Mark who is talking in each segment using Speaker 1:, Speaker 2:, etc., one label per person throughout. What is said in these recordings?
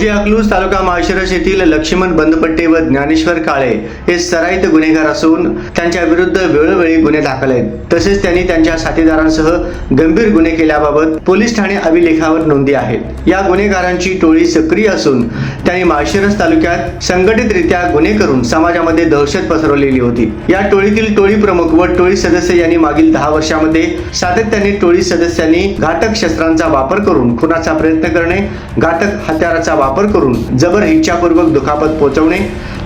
Speaker 1: मौजे अकलूज तालुका माळशिरस येथील लक्ष्मण बंदपट्टे व ज्ञानेश्वर काळे हे सराईत गुन्हेगार असून त्यांच्या विरुद्ध वेळोवेळी गुन्हे दाखल आहेत. तसेच त्यांनी त्यांच्या साथीदारांसह गंभीर गुन्हे केल्याबाबत पोलीस ठाणे अभिलेखावर नोंदी आहेत. या गुन्हेगारांची टोळी सक्रिय असून त्यांनी माळशिरस तालुक्यात संघटितरित्या गुन्हे करून समाजामध्ये दहशत पसरवलेली होती. या टोळीतील टोळी प्रमुख व टोळी सदस्य यांनी मागील दहा वर्षामध्ये सातत्याने टोळी सदस्यांनी घातक शस्त्रांचा वापर करून खुनाचा प्रयत्न करणे घातक हत्याराचा वापर वापर करून जबर इच्छापूर्वक दुखापत पोहोचवणे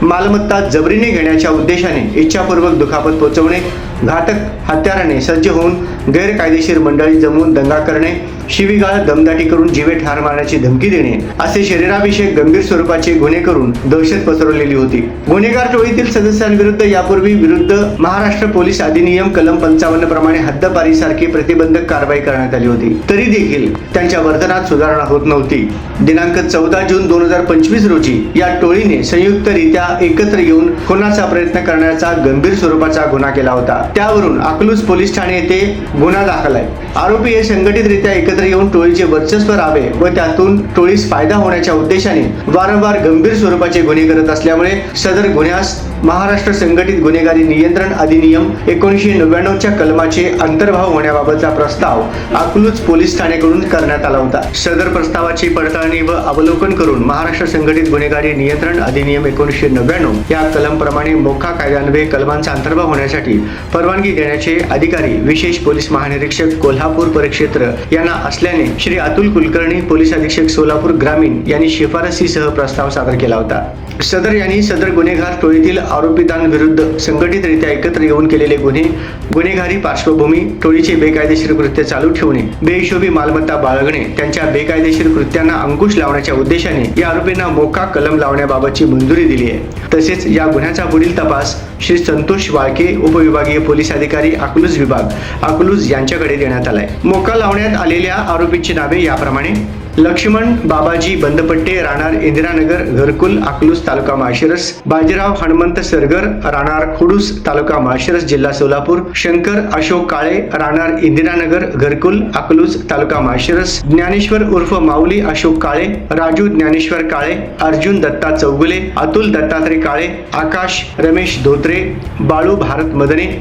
Speaker 1: मालमत्ता जबरीने घेण्याच्या उद्देशाने इच्छापूर्वक दुखापत पोहोचवणे घातक हत्याराने सज्ज होऊन गैरकायदेशीर मंडळी जमवून दंगा करणे शिवीगाळ दमदाटी करून जीवे ठार मारण्याची धमकी देणे असे शरीराविषयक गंभीर स्वरूपाचे गुन्हे करून दहशत पसरवलेली होती. गुन्हेगार टोळीतील सदस्यांविरुद्ध यापूर्वी विरुद्ध महाराष्ट्र पोलीस अधिनियम कलम पंचावन्न प्रमाणे हद्दपारीसारखी प्रतिबंधक कारवाई करण्यात आली होती. तरी देखील त्यांच्या वर्तनात सुधारणा होत नव्हती. दिनांक चौदा जून दोन हजार पंचवीस रोजी या टोळीने संयुक्तरित्या एकत्र येऊन खुनाचा प्रयत्न करण्याचा गंभीर स्वरूपाचा गुन्हा केला होता. त्यावरून अकलूज पोलीस ठाणे येथे गुन्हा दाखल आहे. आरोपी हे संघटितरित्या एकत्र येऊन टोळीचे वर्चस्व राहावे व त्यातून टोळीस फायदा होण्याच्या उद्देशाने वारंवार गंभीर स्वरूपाचे गुन्हे करत असल्यामुळे सदर गुन्ह्यास महाराष्ट्र संघटित गुन्हेगारी नियंत्रण अधिनियम एकोणीसशे नव्याण्णवच्या कलमाचे अंतर्भाव होण्याबाबतचा प्रस्ताव अकलूज पोलीस ठाणेकडून करण्यात आला होता. सदर प्रस्तावाची पडताळणी व अवलोकन करून महाराष्ट्र संघटित गुन्हेगारी नियंत्रण अधिनियम एकोणीसशे नव्याण्णव या कलमप्रमाणे मोखा कायद्यान्वये कलमांचा अंतर्भाव होण्यासाठी परवानगी देण्याचे अधिकारी विशेष पोलीस महानिरीक्षक कोल्हापूर परिक्षेत्र यांना असल्याने श्री अतुल कुलकर्णी पोलीस अधीक्षक सोलापूर ग्रामीण यांनी शिफारसीसह प्रस्ताव सादर केला होता. सदर यांनी सदर गुन्हेगार टोळीतील आरोपितांविरुद्ध संघटितरित्या एकत्र येऊन केलेले गुन्हे गुन्हेगारी पार्श्वभूमी टोळीचे बेकायदेशीर कृत्य चालू ठेवणे बेहिशोबी मालमत्ता बाळगणे त्यांच्या बेकायदेशीर कृत्यांना अंकुश लावण्याच्या उद्देशाने या आरोपींना मोका कलम लावण्याबाबतची मंजुरी दिली आहे. तसेच या गुन्ह्याचा पुढील तपास श्री संतोष वाळके उपविभागीय पोलीस अधिकारी अकलूज विभाग अकलूज यांच्याकडे देण्यात आलाय. मोका लावण्यात आलेल्या आरोपींची नावे याप्रमाणे लक्ष्मण बाबाजी बंदपट्टे राहणार इंदिरानगर घरकुल अकलूस तालुका माळशिरस बाजीराव हनुमंत सरगर राहणार खुडूस तालुका माळशिरस जिल्हा सोलापूर शंकर अशोक काळे राहणार इंदिरानगर घरकुल अकलूस तालुका माळशिरस ज्ञानेश्वर उर्फ माऊली अशोक काळे राजू ज्ञानेश्वर काळे अर्जुन दत्ता चौगुले अतुल दत्तात्रय काळे आकाश रमेश धोत्रे बाळू भारत मदने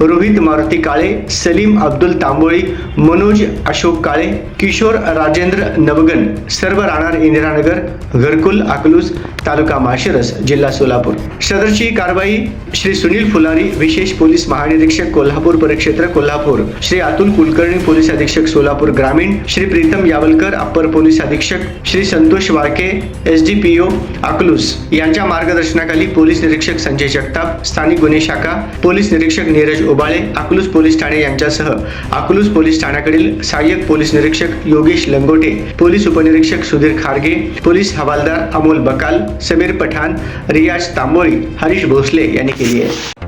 Speaker 1: रोहित मारुती काळे सलीम अब्दुल तांबोळी मनोज अशोक काळे किशोर राजेंद्र नवगन सर्व राहणार इंदिरानगर घरकुल अकलूज तालुका माशिरस जिल्हा सोलापूर. सदरची कारवाई श्री सुनील फुलारी विशेष पोलीस महानिरीक्षक कोल्हापूर परिक्षेत्र कोल्हापूर. श्री अतुल कुलकर्णी पोलीस अधीक्षक सोलापूर ग्रामीण. श्री प्रीतम यावलकर अप्पर पोलीस अधीक्षक. Shri Santosh Walke S D P O Akluj यांच्या मार्गदर्शनाखाली पोलीस निरीक्षक संजय जगताप स्थानिक गुन्हे शाखा पोलीस निरीक्षक नीरज ओबाळे अकलूज पोलीस ठाणे यांच्यासह अकलूज पोलीस ठाण्याकडील सहाय्यक पोलीस निरीक्षक योगेश लंगोटे पोलीस उपनिरीक्षक सुधीर खारगे पोलीस हवालदार अमोल बकाल समीर पठाण रियाज तांबोळी हरीश भोसले यांनी केली आहे.